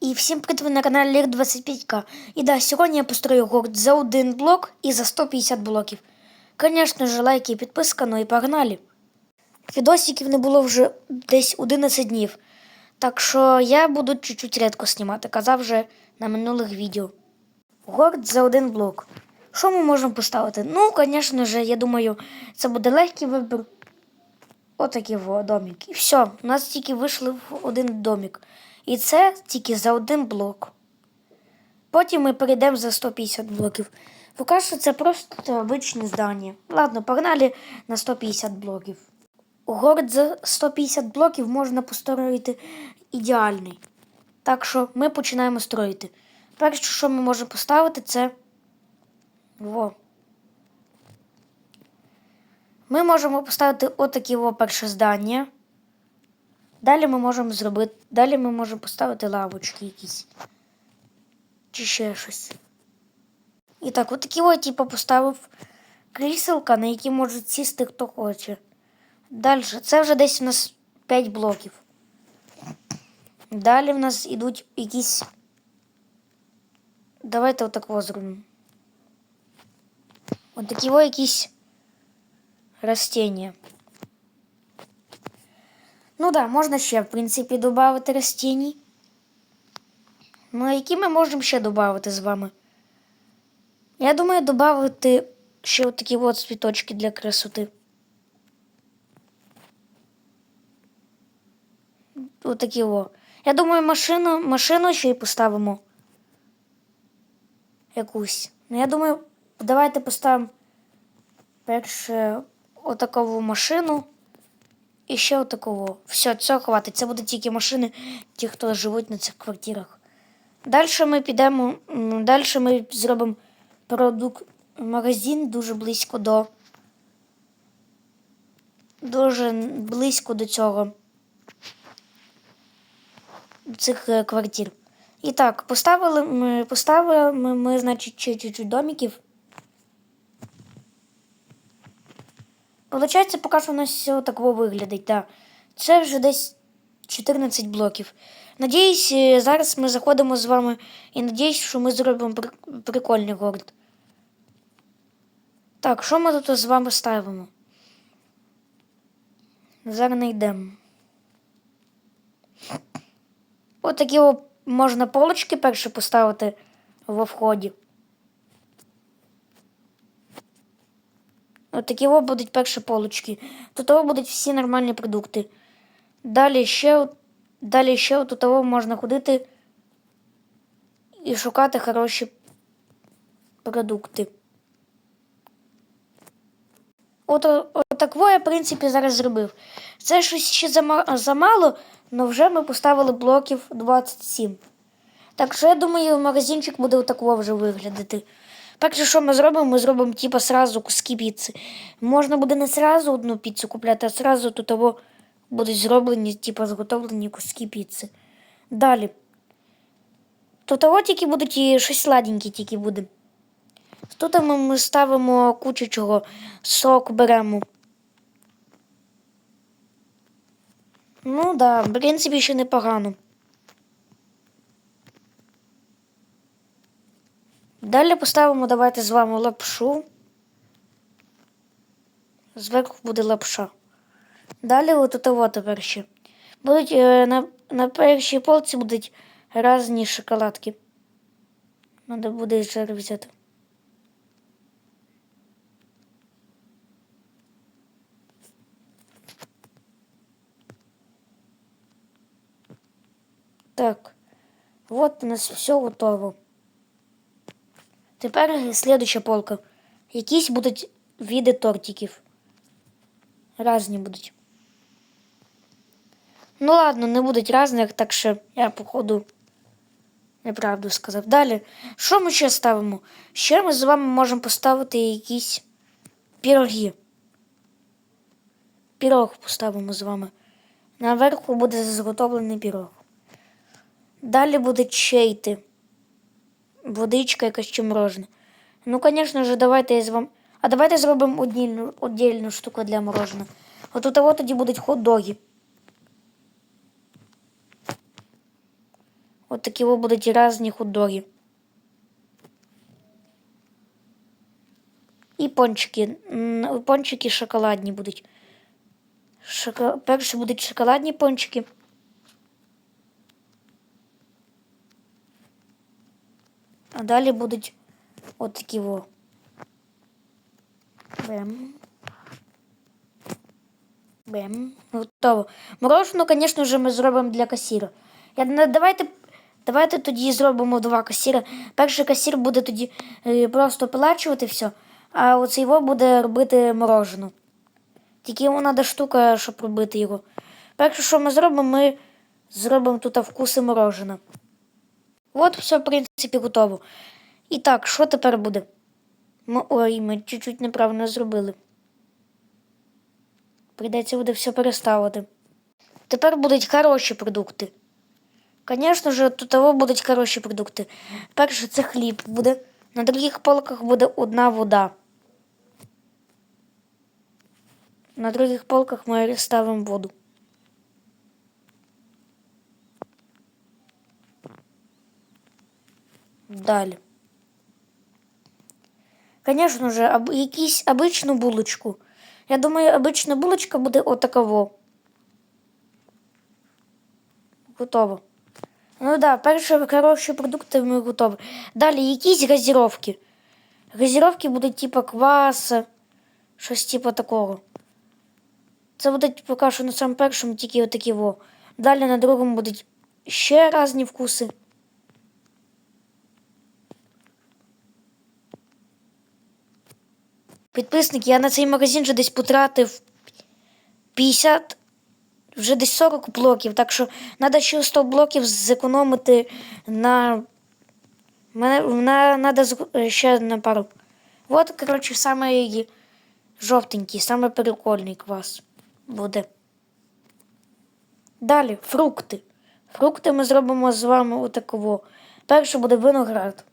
І всім привіт ви на каналі Лір 25К. І да, сьогодні я построю город за один блок і за 150 блоків. Звісно ж, лайки і підписка, ну і погнали. Відосиків не було вже десь 11 днів. Так що я буду чуть-чуть рідко знімати, казав вже на минулих відео. Город за один блок. Що ми можемо поставити? Ну, звісно ж, я думаю, це буде легкий вибір. Отакий во домик. І все, у нас тільки вийшли в один домик. І це тільки за один блок. Потім ми перейдемо за 150 блоків. Поки що це просто обичне здання. Ладно, погнали на 150 блоків. Город за 150 блоків можна построїти ідеальний. Так що ми починаємо строїти. Перше, що ми можемо поставити, це. Во. Ми можемо поставити отакі перше здання. Далі ми можемо зробити. Далі ми можемо поставити лавочки якісь. Чи ще щось. І так, отакі ось, типу, поставив кріселка, на які може сісти хто хоче. Далі. Це вже десь у нас 5 блоків. Далі в нас ідуть якісь. Давайте отакого зробимо. Отакі ось якісь растения. Ну да, можна ще, в принципі, додати растіній. Ну, які ми можемо ще додати з вами? Я думаю, додати ще от такі от цвіточки для красоти. От такі о. Я думаю, машину, машину ще й поставимо. Якусь. Ну, я думаю, давайте поставимо перше отакову машину. І ще отакого. Все, цього хватить. Це будуть тільки машини, ті, хто живуть на цих квартирах. Далі ми підемо. Далі ми зробимо продукт магазин дуже близько до. Дуже близько до цього. Цих е, квартир. І так, поставили ми, поставили ми, ми значить, чуть-чуть домиків. Получається, поки що у нас все такого виглядить, так. Це вже десь 14 блоків. Надіюсь, е, зараз ми заходимо з вами і надіюсь, що ми зробимо при- прикольний город. Так, що ми тут з вами ставимо? Зараз не йдемо. Отакі можна полочки перші поставити во вході. Отакі о будуть перші полочки. Тут будуть всі нормальні продукти. Далі ще, далі ще тут можна ходити і шукати хороші продукти. От, от я, в принципі, зараз зробив. Це щось ще замало, але вже ми поставили блоків 27. Так що я думаю, магазинчик буде отакого вже виглядати. Перше, що ми зробимо, ми зробимо типу сразу куски піци. Можна буде не сразу одну піцу купляти, а сразу тут того будуть зроблені, типу, зготовлені куски піци. Далі. Тут того тільки будуть і щось сладеньке тільки буде. Тут ми ставимо кучу чого. Сок беремо. Ну да, в принципі, ще непогано. Далі поставимо давайте з вами лапшу. Зверху буде лапша. Далі от того тепер ще. Будуть е, на, на першій полці будуть різні шоколадки. Надо буде жир взяти. Так, вот у нас все готово. Тепер слідуща полка. Якісь будуть види тортиків. Разні будуть. Ну ладно, не будуть різних, так що я, походу, неправду сказав. Далі, що ми ще ставимо? Ще ми з вами можемо поставити якісь піроги. Пірог поставимо з вами. Наверху буде зготовлений пірог. Далі буде чейти. Водичка якась чи морожене. Ну, звісно ж, давайте я з вам. А давайте зробимо одільну, одільну штуку для мороженого. От у того тоді будуть хот-доги. От такі будуть різні хот-доги. І пончики. Пончики шоколадні будуть. Шоко... Перші будуть шоколадні пончики. А далі будуть от такі во. Бем. Бем. Готово. Морожену, звісно ж, ми зробимо для касіра. Я, давайте, давайте тоді зробимо два касіра. Перший касір буде тоді е, просто оплачувати все, а оцей його буде робити морожену. Тільки йому треба штука, щоб робити його. Перше, що ми зробимо, ми зробимо тут вкуси морожена. От все, в принципі, готово. І так, що тепер буде? Ми, ой, ми чуть-чуть неправильно зробили. Прийдеться буде все переставити. Тепер будуть хороші продукти. Звісно ж, тут того будуть хороші продукти. Перше це хліб буде. На других полках буде одна вода. На других полках ми ставимо воду. Далі. Звісно ж, об, якісь обичну булочку. Я думаю, обична булочка буде отаково. Готово. Ну так, да, перші хороші продукти ми готові. Далі якісь газіровки. Газіровки будуть типу кваса, щось типу такого. Це будуть поки що на самому першому тільки отакі во. Далі на другому будуть ще різні вкуси. Підписники, я на цей магазин вже десь потратив 50, вже десь 40 блоків, так що треба ще 100 блоків зекономити на. Мене на, надо ще на пару. От, коротше, саме жовтенький, саме прикольний квас буде. Далі фрукти. Фрукти ми зробимо з вами отаково. Перше буде виноград.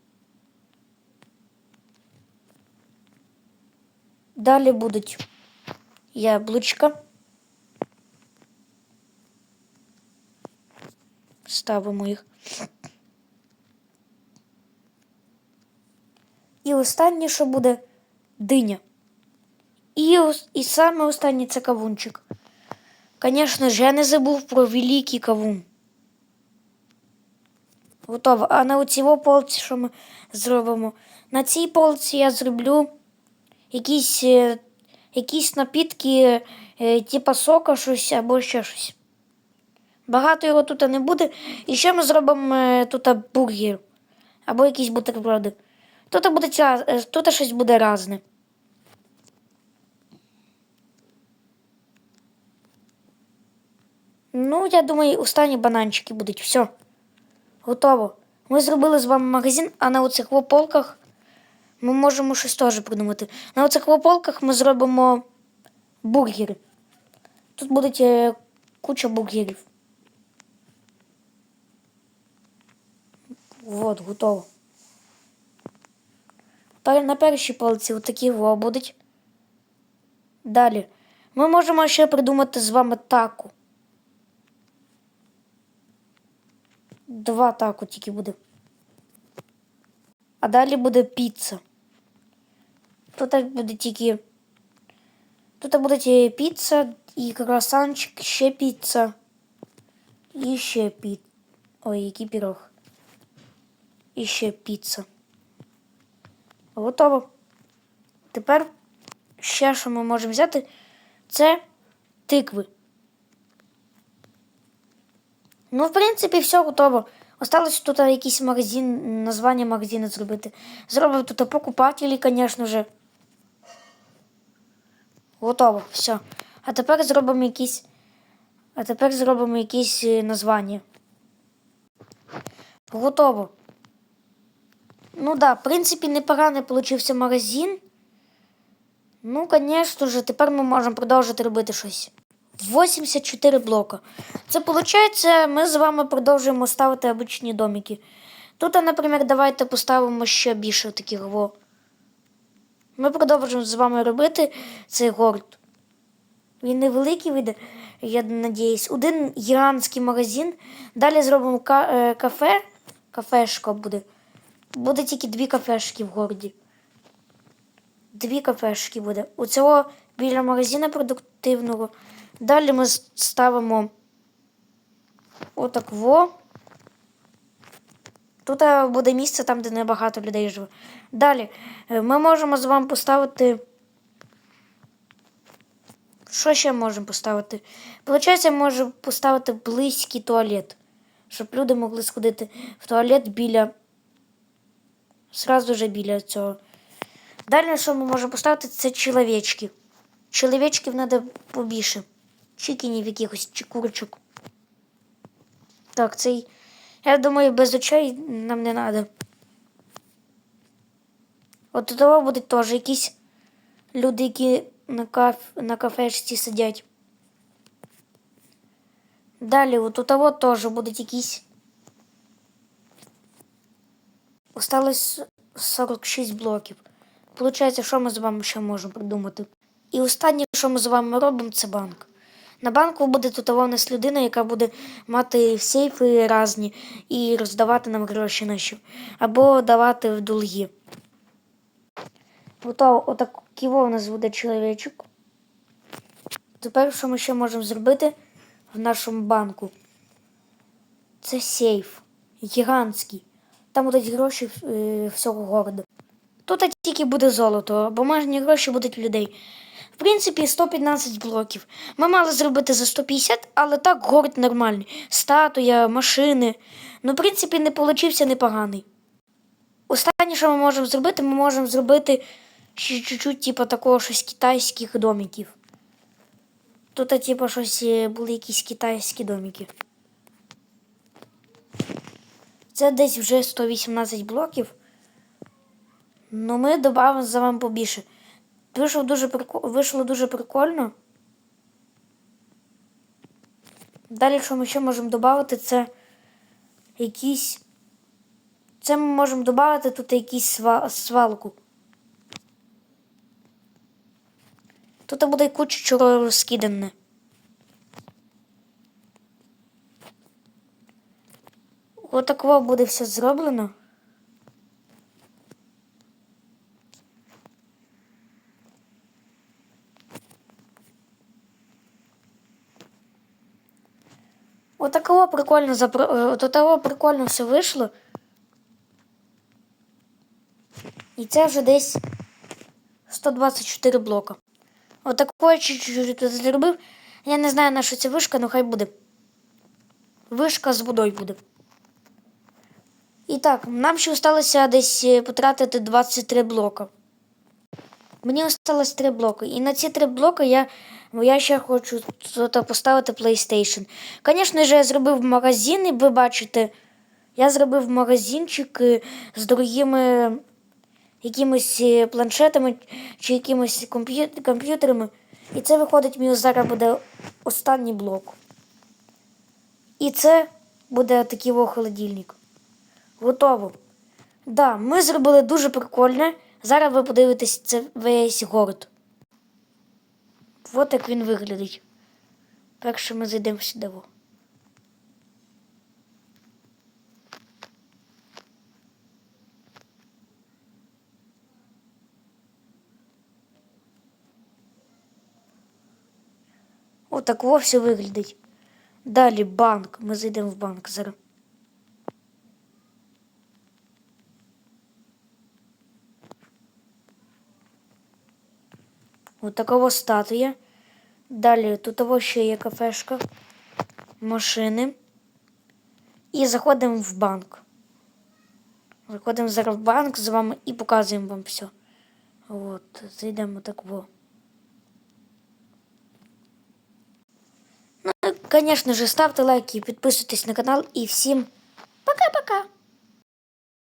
Далі будуть яблучка. Ставимо їх. І останнє, що буде диня. І, і саме останнє це кавунчик. Звісно ж, я не забув про великий кавун. Готово. А на оцій полці, що ми зробимо? На цій полці я зроблю якісь, е, якісь напітки, е, типа сока, щось або ще щось. Багато його тут не буде. І ще ми зробимо е, тут бургер або якісь бутерброди. Тут буде, ця- тут щось буде різне. Ну, я думаю, останні бананчики будуть. Все. Готово. Ми зробили з вами магазин, а на оцих полках ми можемо щось теж придумати. На оцих во полках ми зробимо бургери. Тут буде е, куча бургерів. От, готово. На першій полці отакі во будуть. Далі. Ми можемо ще придумати з вами таку. Два тако тільки буде. А далі буде піца. Тут буде тільки. Тут буде піца і круасанчик, ще піца. І ще піца. Ой, який пірог. І ще піца. Готово. Тепер ще, що ми можемо взяти, це тикви. Ну, в принципі, все готово. Осталось тут якийсь магазин, названня магазину зробити. Зробив тут покупателі, звісно ж. Готово, все. А тепер зробимо якісь. А тепер зробимо якісь е, названня. Готово. Ну да, в принципі, непоганий получився магазин. Ну, звісно ж, тепер ми можемо продовжити робити щось. 84 блока. Це виходить, ми з вами продовжуємо ставити обичні домики. Тут, наприклад, давайте поставимо ще більше таких во. Ми продовжуємо з вами робити цей город. Він невеликий вийде, я надіюсь. Один гігантський магазин. Далі зробимо е, кафе кафешка буде. Буде тільки дві кафешки в городі. Дві кафешки буде. У цього біля магазину продуктивного. Далі ми ставимо отак во. Тут е, буде місце там, де небагато людей живе. Далі е, ми можемо з вами поставити. Що ще можемо поставити? Получається, можемо поставити близький туалет, щоб люди могли сходити в туалет біля. Сразу же біля цього. Далі, що ми можемо поставити, це чоловічки. Чоловічків треба побільше. Чикінів якихось чи курочок. Так, цей. Я думаю, без очей нам не треба. От у того будуть теж якісь люди, які на, каф... на кафешці сидять. Далі, от у того теж будуть якісь. Осталось 46 блоків. Получається, що ми з вами ще можемо придумати. І останнє, що ми з вами робимо, це банк. На банку буде тут у нас людина, яка буде мати сейфи різні і роздавати нам гроші наші, або давати в долги. Ото, отак ківо у нас буде чоловічок. Тепер, що ми ще можемо зробити в нашому банку? Це сейф гігантський. Там будуть гроші е, всього городу. Тут тільки буде золото, а бумажні гроші будуть людей. В принципі, 115 блоків. Ми мали зробити за 150, але так город нормальний. Статуя, машини. Ну, в принципі, не получився непоганий. Останнє, що ми можемо зробити, ми можемо зробити ще чуть-чуть, типу, такого щось китайських домиків. Тут, типу, щось е, були якісь китайські домики. Це десь вже 118 блоків. Ну, ми додамо за вам побільше. Вийшло дуже, прико... Вийшло дуже прикольно. Далі, що ми ще можемо додати, це якісь. Це ми можемо додати тут якісь свалку. Тут буде куча чого розкидане. Отаково буде все зроблено. Отаково прикольно запро... е, того прикольно все вийшло. І це вже десь 124 блока. Отакое чуть-чуть тут зробив. Я не знаю, на що це вишка, але хай буде. Вишка з водою буде. І так, нам ще залишилося десь е, потратити 23 блока. Мені осталось 3 блоки. І на ці 3 блоки я, я ще хочу поставити PlayStation. Звісно ж, я зробив магазин, і ви бачите, я зробив магазинчик з другими якимись е, планшетами чи якимись комп'ю- комп'ютерами. І це виходить, мій зараз буде останній блок. І це буде такий холодильник. Готово. Да, ми зробили дуже прикольне. Зараз ви подивитесь це весь город. От як він виглядить. Перше ми зайдемо сюди. Отак во все виглядить. Далі банк. Ми зайдемо в банк зараз. Ось такого статуя. Далі тут того ще є кафешка, машини. І заходимо в банк. Заходимо зараз в банк з вами і показуємо вам все. От, зайдемо так во. Конечно же, ставьте лайки, подписывайтесь на канал и всем пока-пока!